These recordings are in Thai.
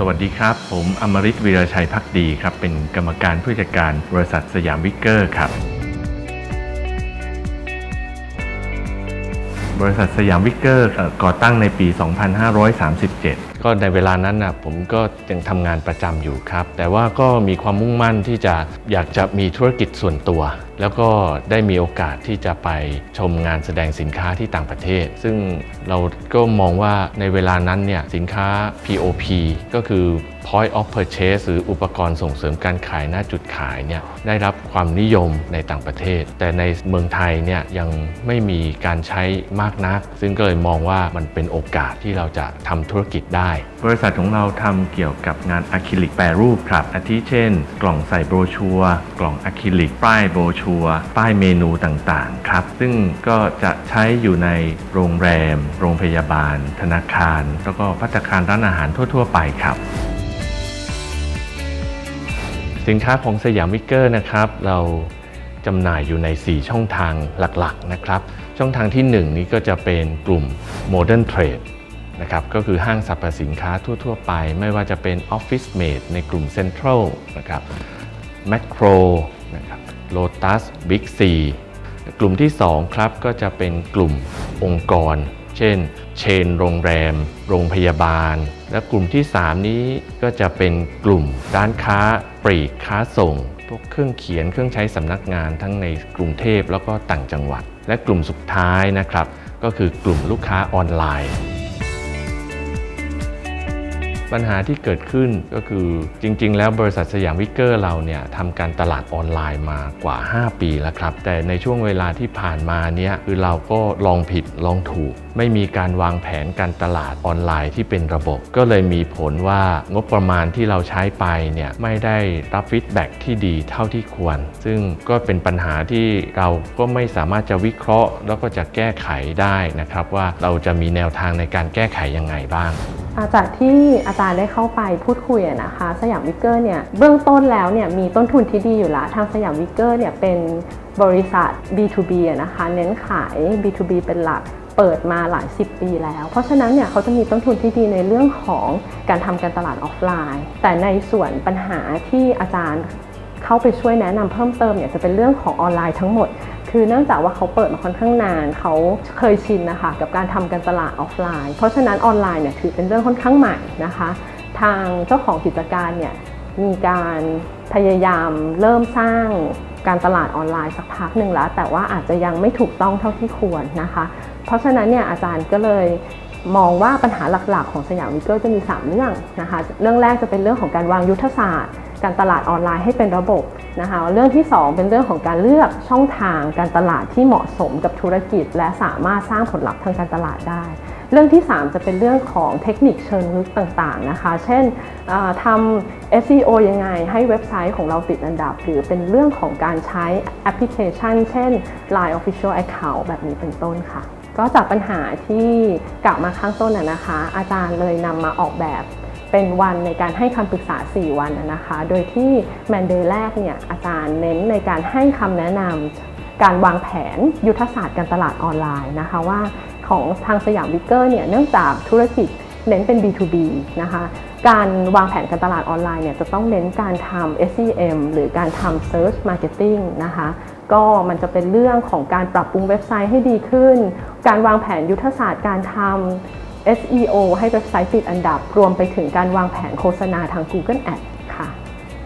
สวัสดีครับ ผมอมริตวีรชัยพักดีครับ เป็นกรรมการผู้จัดการบริษัทสยามวิกเกอร์ครับ บริษัทสยามวิกเกอร์ก่อตั้งในปี 2537 ก็ในเวลานั้นนะผมก็ยังทำงานประจำอยู่ครับ แต่ว่าก็มีความมุ่งมั่นที่จะอยากจะมีธุรกิจส่วนตัว แล้วก็ได้มีโอกาสที่จะไปชมงานแสดงสินค้าที่ต่างประเทศ ซึ่งเราก็มองว่าในเวลานั้นเนี่ยสินค้า POP ก็คือ Point of Purchase หรืออุปกรณ์ส่งเสริมการขายหน้าจุดขายเนี่ยได้รับความนิยมในต่างประเทศ แต่ในเมืองไทยเนี่ยยังไม่มีการใช้มากนัก ซึ่งก็เลยมองว่ามันเป็นโอกาสที่เราจะทำธุรกิจได้ บริษัทของเราทำเกี่ยวกับงานอะคริลิกแปรรูปครับอาทิเช่น กล่องใส่โบรชัวร์กล่องอะคริลิกป้ายโบรชัวร์ป้ายเมนูต่างๆครับ ซึ่งก็จะใช้อยู่ในโรงแรม โรงพยาบาล ธนาคาร แล้วก็พัตคารร้านอาหารทั่ว ๆ ไปครับ สินค้าของสยามวิกเกอร์นะครับเราจำหน่ายอยู่ใน 4 ช่องทางหลักๆนะครับ ช่องทางที่ 1 นี้ก็จะเป็นกลุ่ม Modern Trade นะครับก็คือห้างสรรพสินค้าทั่ว ๆ ไป ไม่ว่าจะเป็น Office Mate ในกลุ่ม Central นะครับ Macro นะครับ Lotus Big C กลุ่มที่ 2 ครับก็จะเป็นกลุ่มองค์กร เช่น เชน โรงแรม โรงพยาบาล และกลุ่มที่ 3 นี้ก็จะเป็นกลุ่มร้านค้าปลีกค้าส่ง พวกเครื่องเขียนเครื่องใช้สำนักงานทั้งในกรุงเทพแล้วก็ต่างจังหวัด และกลุ่มสุดท้ายนะครับ ก็คือกลุ่มลูกค้าออนไลน์ ปัญหาที่เกิดขึ้นก็คือจริง ๆ แล้วบริษัทสยามวิกเกอร์เราเนี่ยทำการตลาดออนไลน์มากว่า 5 ปีแล้วครับ แต่ในช่วงเวลาที่ผ่านมาเนี่ยคือเราก็ลองผิดลองถูก ไม่มีการวางแผนการตลาดออนไลน์ที่เป็นระบบ ก็เลยมีผลว่างบประมาณที่เราใช้ไปเนี่ยไม่ได้รับฟีดแบ็กที่ดีเท่าที่ควร ซึ่งก็เป็นปัญหาที่เราก็ไม่สามารถจะวิเคราะห์ แล้วก็จะแก้ไขได้นะครับว่าเราจะมีแนวทางในการแก้ไขยังไงบ้าง จากที่อาจารย์ได้เข้าไปพูดคุยนะคะ สยามวิกเกอร์เนี่ยเบื้องต้นแล้วเนี่ยมีต้นทุนที่ดีอยู่แล้วทางสยามวิกเกอร์เนี่ยเป็นบริษัท B2B นะคะเน้นขาย B2B เป็นหลักเปิดมาหลาย 10 ปีแล้ว เพราะฉะนั้นเนี่ยเขาจะมีต้นทุนที่ดีในเรื่องของการทำการตลาดออฟไลน์ แต่ในส่วนปัญหาที่อาจารย์เข้าไปช่วยแนะนำเพิ่มเติมเนี่ยจะเป็นเรื่องของออนไลน์ทั้งหมด คือเนื่องจากว่าเขาเปิดมาค่อนข้างนาน เขาเคยชินนะคะกับการทำการตลาดออฟไลน์ เพราะฉะนั้นออนไลน์เนี่ยถือเป็นเรื่องค่อนข้างใหม่นะคะ ทางเจ้าของกิจการเนี่ยมีการพยายามเริ่มสร้างการตลาดออนไลน์สักพักหนึ่งแล้ว แต่ว่าอาจจะยังไม่ถูกต้องเท่าที่ควรนะคะ เพราะฉะนั้นเนี่ยอาจารย์ก็เลย มองว่าปัญหาหลักๆ ของสยามวิเกอร์จะมี 3 เรื่องนะคะเรื่องแรกจะเป็นเรื่องของการวางยุทธศาสตร์ การตลาดออนไลน์ให้เป็นระบบนะคะเรื่องที่ 2 เป็นเรื่องของการเลือกช่องทางการตลาดที่เหมาะสมกับธุรกิจ และสามารถสร้างผลลัพธ์ทางการตลาดได้ เรื่องที่ 3 จะเป็นเรื่องของเทคนิคเชิงลึกต่างๆนะคะ เช่นทำ SEO ยังไงให้เว็บไซต์ของเราติดอันดับ หรือเป็นเรื่องของการใช้แอปพลิเคชัน เช่น Line Official Account แบบนี้เป็นต้นค่ะ ก็จากปัญหาที่กล่าวมาข้างต้นน่ะนะคะ อาจารย์เลยนำมาออกแบบเป็นวันในการให้คำปรึกษา 4 วันน่ะนะคะ โดยที่แมนเดย์แรกเนี่ยอาจารย์เน้นในการให้คำแนะนำการวางแผนยุทธศาสตร์การตลาดออนไลน์นะคะว่าของทางสยามวิกเกอร์เนี่ยเนื่องจากธุรกิจเน้นเป็น B2B นะคะ การวางแผนการตลาดออนไลน์เนี่ยจะต้องเน้นการทำ SEM หรือการทำ Search Marketing นะคะ ก็มันจะเป็นเรื่องของการปรับปรุงเว็บไซต์ให้ดีขึ้น การวางแผนยุทธศาสตร์การทำ SEO ให้เว็บไซต์ติดอันดับ รวมไปถึงการวางแผนโฆษณาทาง Google Ads ค่ะ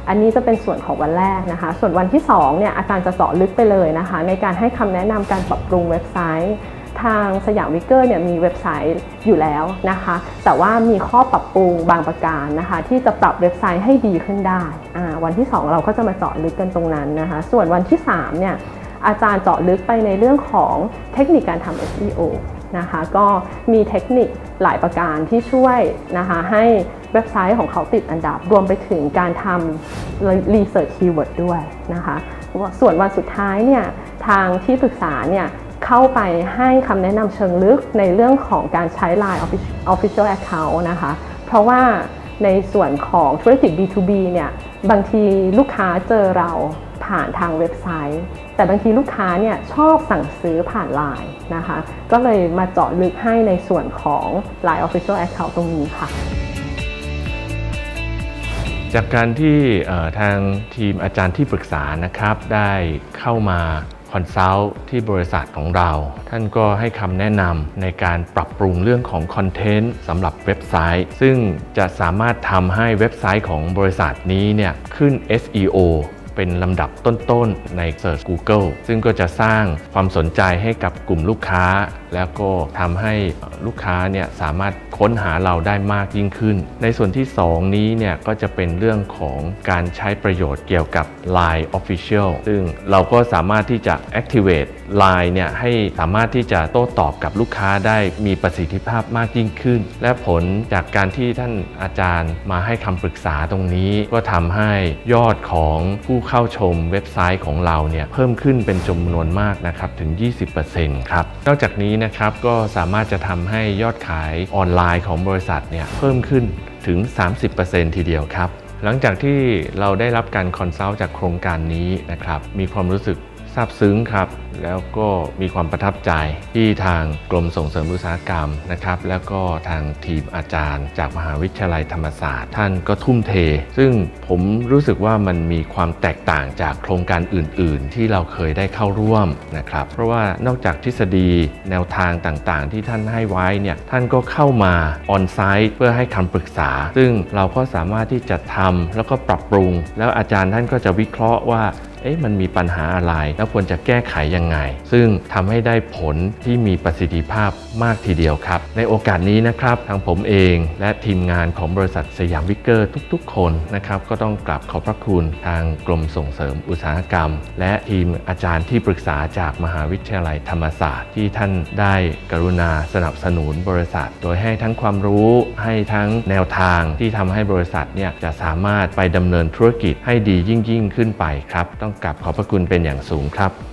อันนี้จะเป็นส่วนของวันแรกนะคะ ส่วนวันที่2เนี่ยอาจารย์จะเจาะลึกไปเลยนะคะ ในการให้คำแนะนำการปรับปรุงเว็บไซต์ ทางสยามวิกเกอร์เนี่ยมีเว็บไซต์อยู่แล้วนะคะ แต่ว่ามีข้อปรับปรุงบางประการนะคะ ที่จะปรับเว็บไซต์ให้ดีขึ้นได้วันที่ 2 เราก็จะมาเจาะลึกกันตรงนั้นนะคะ ส่วนวันที่3เนี่ยอาจารย์เจาะลึกไปในเรื่องของเทคนิคการทำ SEO นะคะก็มีเทคนิคหลายประการที่ช่วยนะคะให้เว็บไซต์ของเขาติดอันดับ รวมไปถึงการทำ Research Keyword ด้วยนะคะส่วนวันสุดท้ายเนี่ยทางที่ปรึกษาเนี่ย เข้าไปให้คำแนะนำเชิงลึกในเรื่องของการใช้ Line Official Account นะคะ เพราะว่าในส่วนของธุรกิจ B2B เนี่ยบางทีลูกค้าเจอเราผ่านทางเว็บไซต์ แต่บางทีลูกค้าเนี่ยชอบสั่งซื้อผ่าน Line นะคะ ก็เลยมาเจาะลึกให้ในส่วนของ Line Official Account ตรงนี้ค่ะ จากการที่ทางทีมอาจารย์ที่ปรึกษานะครับได้เข้ามา คอนซัลท์ที่บริษัทของเรา ท่านก็ให้คำแนะนำในการปรับปรุงเรื่องของคอนเทนต์สำหรับเว็บไซต์ ซึ่งจะสามารถทำให้เว็บไซต์ของบริษัทนี้เนี่ยขึ้น SEO เป็นลำดับต้นๆ ใน Search Google ซึ่งก็จะสร้างความสนใจให้กับกลุ่มลูกค้า แล้วก็ทำให้ลูกค้าเนี่ยสามารถค้นหาเราได้มากยิ่งขึ้น ในส่วนที่ 2 นี้เนี่ยก็จะเป็นเรื่องของการใช้ประโยชน์เกี่ยวกับ Line Official ซึ่งเราก็สามารถที่จะ activate Line เนี่ยให้สามารถที่จะโต้ตอบกับลูกค้าได้มีประสิทธิภาพมากยิ่งขึ้น และผลจากการที่ท่านอาจารย์มาให้คำปรึกษาตรงนี้ ก็ทำให้ยอดของผู้เข้าชมเว็บไซต์ของเราเนี่ยเพิ่มขึ้นเป็นจำนวนมากนะครับถึง 20%ครับ นอกจากนี้นะครับก็สามารถจะทำให้ยอดขายออนไลน์ของบริษัทเนี่ยเพิ่มขึ้นถึง 30%ทีเดียวครับ หลังจากที่เราได้รับการคอนซัลท์จากโครงการนี้นะครับมีความรู้สึก ซาบซึ้งครับ แล้วก็มีความประทับใจที่ทางกรมส่งเสริมอุตสาหกรรมนะครับ แล้วก็ทางทีมอาจารย์ จากมหาวิทยาลัยธรรมศาสตร์ ท่านก็ทุ่มเท ซึ่งผมรู้สึกว่ามันมีความแตกต่างจากโครงการอื่น ๆ ที่เราเคยได้เข้าร่วมนะครับ เพราะว่านอกจากทฤษฎีแนวทางต่างๆ ที่ท่านให้ไว้เนี่ยท่านก็เข้ามาออนไซต์เพื่อให้คำปรึกษา ซึ่งเราก็สามารถที่จะทำแล้วก็ปรับปรุง แล้วอาจารย์ท่านก็จะวิเคราะห์ว่า เอ๊ะมันมีปัญหาอะไร แล้วควรจะแก้ไขยังไง ซึ่งทำให้ได้ผลที่มีประสิทธิภาพมากทีเดียวครับ ในโอกาสนี้นะครับทางผมเองและทีมงานของบริษัทสยามวิกเกอร์ทุกๆ คนนะครับก็ต้องกราบขอบพระคุณทางกรมส่งเสริมอุตสาหกรรม และทีมอาจารย์ที่ปรึกษาจากมหาวิทยาลัยธรรมศาสตร์ที่ท่านได้กรุณาสนับสนุนบริษัท โดยให้ทั้งความรู้ให้ทั้งแนวทางที่ทำให้บริษัทเนี่ยจะสามารถไปดำเนินธุรกิจให้ดียิ่งยิ่งๆขึ้นไปครับต้องกลับขอบพระคุณเป็นอย่างสูงครับ